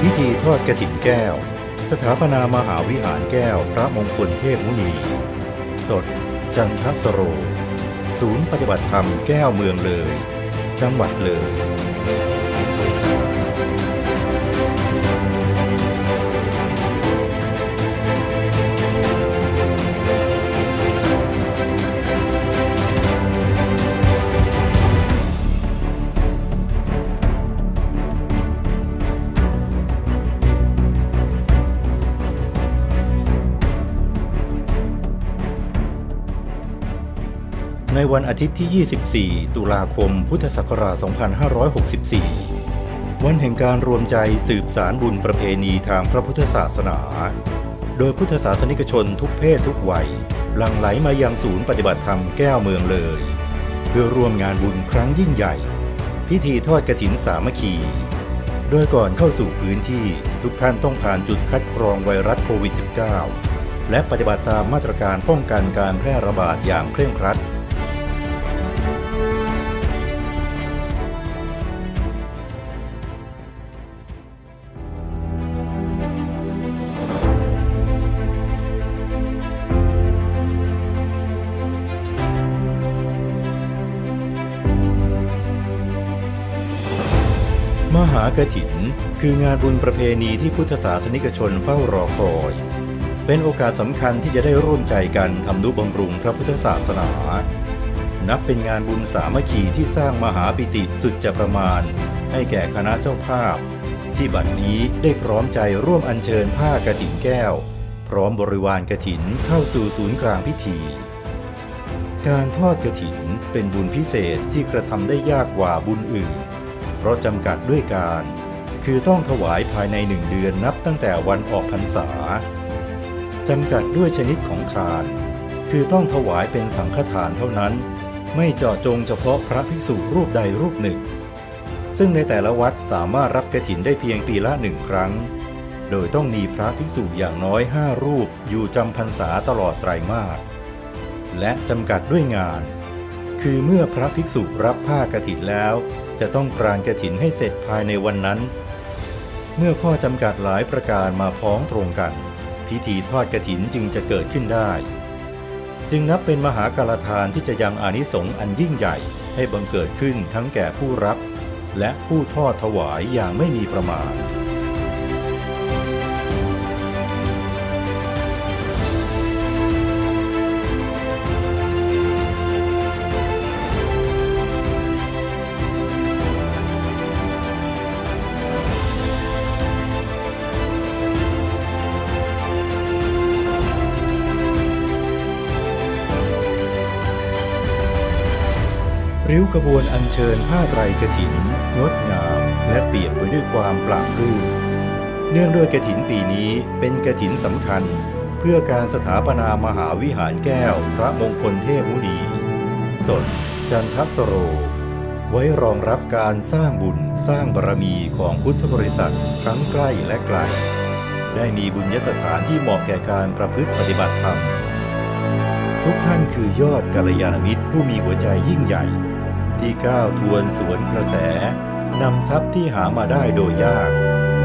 พิธีทอดกระถิ่นแก้ว สถาปนามหาวิหารแก้วพระมงคลเทพมุนี สด จันทสโร ศูนย์ปฏิบัติธรรมแก้วเมืองเลย จังหวัดเลย ในวันอาทิตย์ที่ 24 ตุลาคม พุทธศักราช 2564 วันแห่งการรวมใจสืบสารบุญประเพณีทางพระพุทธศาสนา โดยพุทธศาสนิกชนทุกเพศทุกวัย หลั่งไหลมายังศูนย์ปฏิบัติธรรมแก้วเมืองเลย เพื่อร่วมงานบุญครั้งยิ่งใหญ่ พิธีทอดกระถินสามัคคี โดยก่อนเข้าสู่พื้นที่ทุกท่านต้องผ่านจุดคัดกรองไวรัสโควิด -19 และปฏิบัติตามมาตรการป้องกันการแพร่ระบาดอย่างเคร่งครัด หากถิน คืองานบุญประเพณีที่พุทธศาสนิกชนเฝ้ารอคอย เป็นโอกาสสำคัญที่จะได้ร่วมใจกันทำนุบำรุงพระพุทธศาสนา นับเป็นงานบุญสามัคคีที่สร้างมหาปิติสุดจะประมาณ ให้แก่คณะเจ้าภาพ ที่บัดนี้ได้พร้อมใจร่วมอัญเชิญผ้ากถินแก้ว พร้อมบริวารกถินเข้าสู่ศูนย์กลางพิธีการทอดกถินเป็นบุญพิเศษที่กระทำได้ยากกว่าบุญอื่น เพราะจำกัดด้วยการ คือต้องถวายภายในหนึ่งเดือนนับตั้งแต่วันออกพรรษาจำกัดด้วยชนิดของทาน คือต้องถวายเป็นสังฆทานเท่านั้น ไม่เจาะจงเฉพาะพระภิกษุรูปใดรูปหนึ่ง ซึ่งในแต่ละวัดสามารถรับกระถินได้เพียงปีละหนึ่งครั้ง โดยต้องมีพระภิกษุอย่างน้อยห้ารูปอยู่จำพรรษาตลอดไตรมาสและจำกัดด้วยงาน คือเมื่อพระภิกษุรับผ้ากฐินแล้ว จะต้องกรานกฐินให้เสร็จภายในวันนั้น เมื่อข้อจำกัดหลายประการมาพ้องตรงกัน พิธีทอดกฐินจึงจะเกิดขึ้นได้ จึงนับเป็นมหากาลทานที่จะยังอานิสงส์อันยิ่งใหญ่ให้บังเกิดขึ้นทั้งแก่ผู้รับ และผู้ทอดถวายอย่างไม่มีประมาณ ริ้วขบวนอัญเชิญผ้าไตรกฐิน งดงาม และเปลี่ยมไปด้วยความปราบรื่น เนื่องด้วยกฐินปีนี้เป็นกฐินสำคัญ เพื่อการสถาปนามหาวิหารแก้วพระมงคลเทพมุนี สด จันทสโร ไว้รองรับการสร้างบุญสร้างบารมีของพุทธบริษัททั้งใกล้และไกล ได้มีบุญยสถานที่เหมาะแก่การประพฤติปฏิบัติธรรมทุกท่านคือยอดกัลยาณมิตรผู้มีหัวใจยิ่งใหญ่ ที่ก้าวทวนสวนกระแสนำทรัพย์ที่หามาได้โดยยาก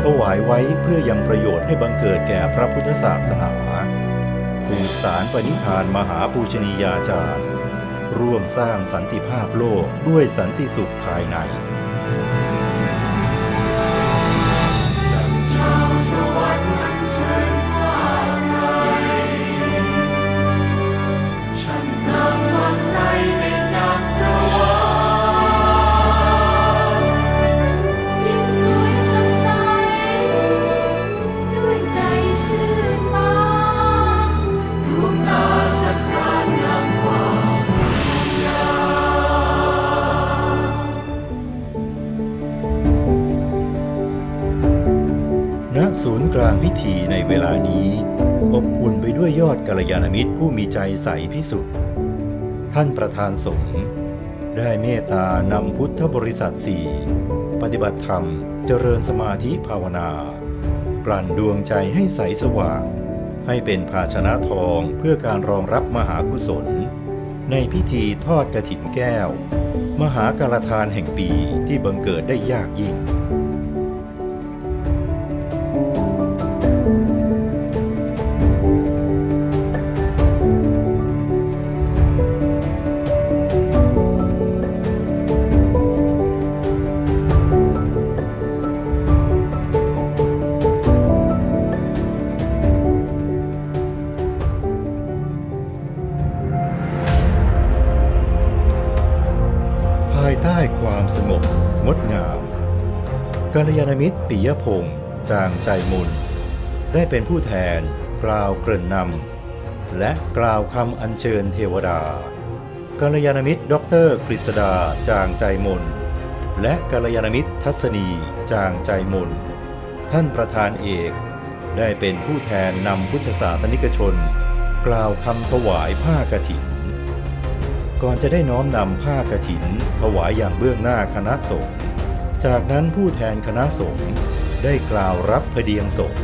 ถวายไว้เพื่อยังประโยชน์ให้บังเกิดแก่พระพุทธศาสนาสืบสารปณิธานมหาปูชนียาจารย์ ร่วมสร้างสันติภาพโลกด้วยสันติสุขภายใน ลางพิธีในเวลานี้ อบอุ่นไปด้วยยอดกัลยาณมิตรผู้มีใจใสพิสุทธิ์ท่านประธานสงฆ์ได้เมตตานำพุทธบริษัทสี่ปฏิบัติธรรมเจริญสมาธิภาวนา กลั่นดวงใจให้ใสสว่าง ให้เป็นภาชนะทองเพื่อการรองรับมหากุศล ในพิธีทอดกระถินแก้ว มหาการทานแห่งปีที่บังเกิดได้ยากยิ่ง ความสงบงดงามกัลยาณมิตรปิยพงษ์จางใจมุนได้เป็นผู้แทนกล่าวเกริ่นนำและกล่าวคำอัญเชิญเทวดากัลยาณมิตรด็อกเตอร์กฤษดาจางใจมนและกัลยาณมิตรทัศนีจางใจมนท่านประธานเอกได้เป็นผู้แทนนำพุทธศาสนิกชน กล่าวคำถวายผ้ากฐิน ก่อนจะได้น้อมนำผ้ากระถิน ถวายอย่างเบื้องหน้าคณะสงฆ์จากนั้นผู้แทนคณะสงฆ์ได้กล่าวรับพเดียงสงฆ์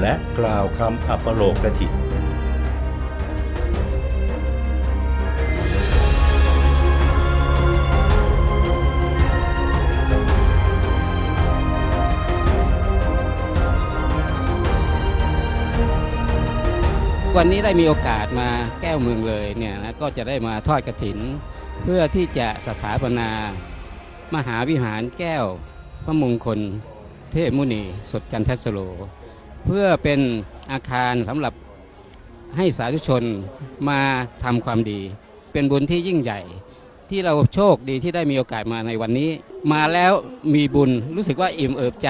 และกล่าวคำอัปโลกฐิน วันนี้ได้มีโอกาสมาแก้วเมืองเลยเนี่ยนะก็จะได้มาทอดกระถิน เพื่อที่จะสถาปนามหาวิหารแก้วพระมงคล เทพมุนีสดจันทสโล เพื่อเป็นอาคารสำหรับให้สาธุชนมาทำความดี เป็นบุญที่ยิ่งใหญ่ ที่เราโชคดีที่ได้มีโอกาสมาในวันนี้ มาแล้วมีบุญรู้สึกว่าอิ่มเอิบใจ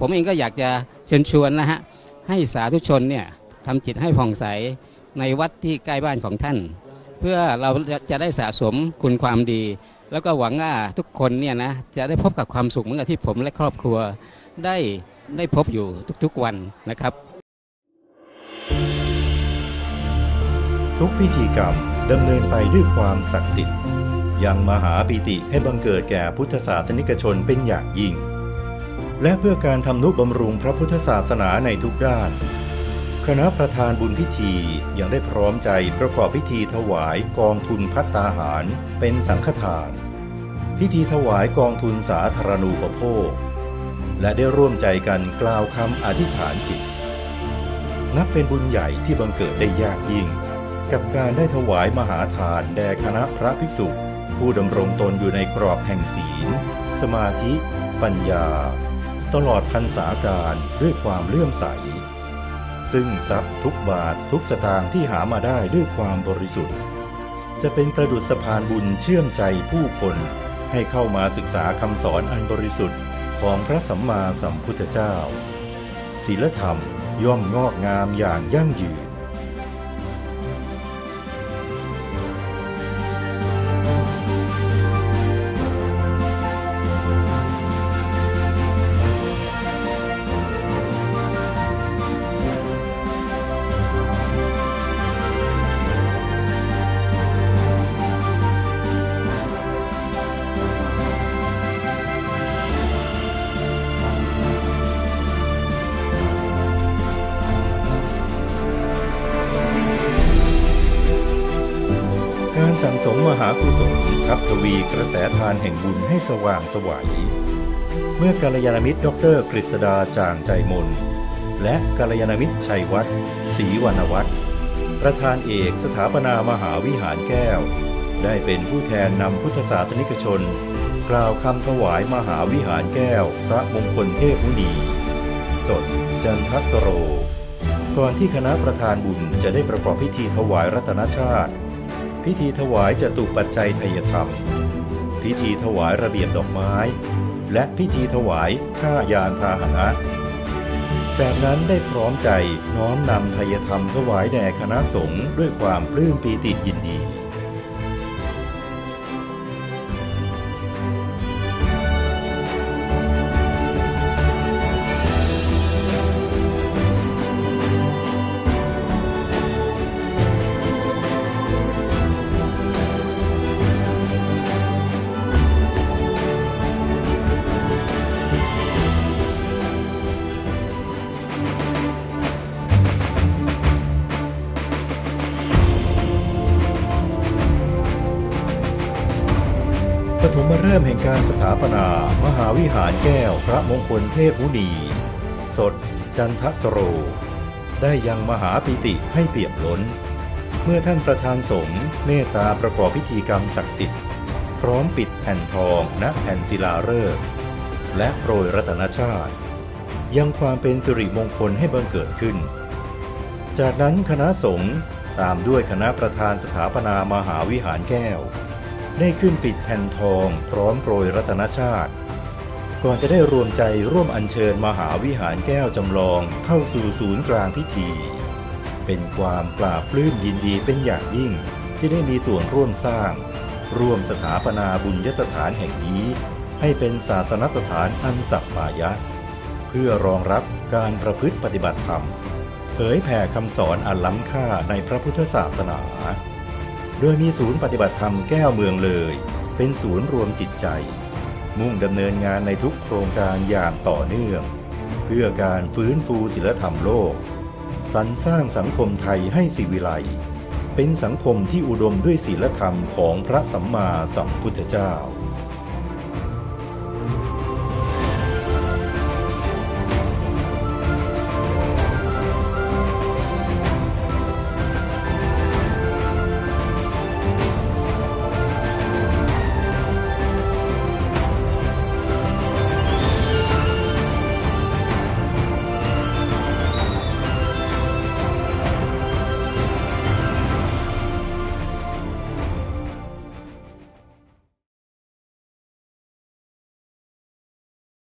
ผมเองก็อยากจะเชิญชวนนะฮะให้สาธุชนเนี่ย ทำจิตให้ผ่องใสในวัดที่ใกล้บ้านของท่าน เพื่อเราจะได้สะสมคุณความดี แล้วก็หวังว่าทุกคนเนี่ยนะจะได้พบกับความสุขเหมือนกับที่ผมและครอบครัวได้ได้พบอยู่ทุกๆวันนะครับ ทุกพิธีกรรมดำเนินไปด้วยความศักดิ์สิทธิ์ยังมหาปิติให้บังเกิดแก่พุทธศาสนิกชนเป็นอย่างยิ่ง และเพื่อการทำนุบำรุงพระพุทธศาสนาในทุกด้าน คณะประธานบุญพิธียังได้พร้อมใจประกอบพิธีถวายกองทุนพัตตาหารเป็นสังฆทาน พิธีถวายกองทุนสาธารณูปโภค และได้ร่วมใจกันกล่าวคำอธิษฐานจิต นับเป็นบุญใหญ่ที่บังเกิดได้ยากยิ่ง กับการได้ถวายมหาทานแด่คณะพระภิกษุ ผู้ดำรงตนอยู่ในกรอบแห่งศีล สมาธิ ปัญญา ตลอดพรรษาการด้วยความเลื่อมใส ซึ่งทรัพย์ทุกบาททุกสตางค์ที่หามาได้ด้วยความบริสุทธิ์ จะเป็นประดุษสะพานบุญเชื่อมใจผู้คนให้เข้ามาศึกษาคำสอนอันบริสุทธิ์ของพระสัมมาสัมพุทธเจ้าศีลธรรมย่อมงอกงามอย่างยั่งยืน สมมหากุศลทับทวีกระแสทานแห่งบุญให้สว่างสวัย เมื่อกัลยาณมิตรดรกฤษดาจางใจมน และกัลยาณมิตรชัยวัฒน์ศรีวรรณวัฒน์ประธานเอกสถาปนามหาวิหารแก้ว ได้เป็นผู้แทนนำพุทธศาสนิกชน กล่าวคำถวายมหาวิหารแก้ว พระมงคลเทพมุนี สดจันทัสโร ก่อนที่คณะประธานบุญจะได้ประกอบพิธีถวายรัตนชาติ พิธีถวายจตุปัจจัยไทยธรรม พิธีถวายระเบียบดอกไม้ และพิธีถวายข้ายานพาหนะ จากนั้นได้พร้อมใจน้อมนำไทยธรรมถวายแด่คณะสงฆ์ด้วยความปลื้มปีติยินดี ฐมฤกษ์แห่งการสถาปนา มหาวิหารแก้วพระมงคลเทพมุนี สด จันทสโร ได้ยังมหาปิติให้เปี่ยมล้น เมื่อท่านประธานสงฆ์เมตตาประกอบพิธีกรรมศักดิ์สิทธิ์ พร้อมปิดแผ่นทองณแผ่นศิลาฤกษ์และโปรยรัตนชาติ ยังความเป็นสิริมงคลให้บังเกิดขึ้น จากนั้นคณะสงฆ์ตามด้วยคณะประธานสถาปนามหาวิหารแก้ว ได้ขึ้นปิดแผ่นทองพร้อมโปรยรัตนชาติ ก่อนจะได้รวมใจร่วมอัญเชิญมหาวิหารแก้วจำลองเข้าสู่ศูนย์กลางพิธี เป็นความปราบปลื้มยินดีเป็นอย่างยิ่งที่ได้มีส่วนร่วมสร้าง ร่วมสถาปนาบุญยสถานแห่งนี้ ให้เป็นศาสนสถานอันสัปปายะ เพื่อรองรับการประพฤติปฏิบัติธรรมเผยแผ่คำสอนอันล้ำค่าในพระพุทธศาสนา โดยมีศูนย์ปฏิบัติธรรมแก้วเมืองเลย เป็นศูนย์รวมจิตใจ มุ่งดำเนินงานในทุกโครงการอย่างต่อเนื่อง เพื่อการฟื้นฟูศิลธรรมโลก สรรสร้างสังคมไทยให้สิวิไลเป็นสังคมที่อุดมด้วยศีลธรรมของพระสัมมาสัมพุทธเจ้า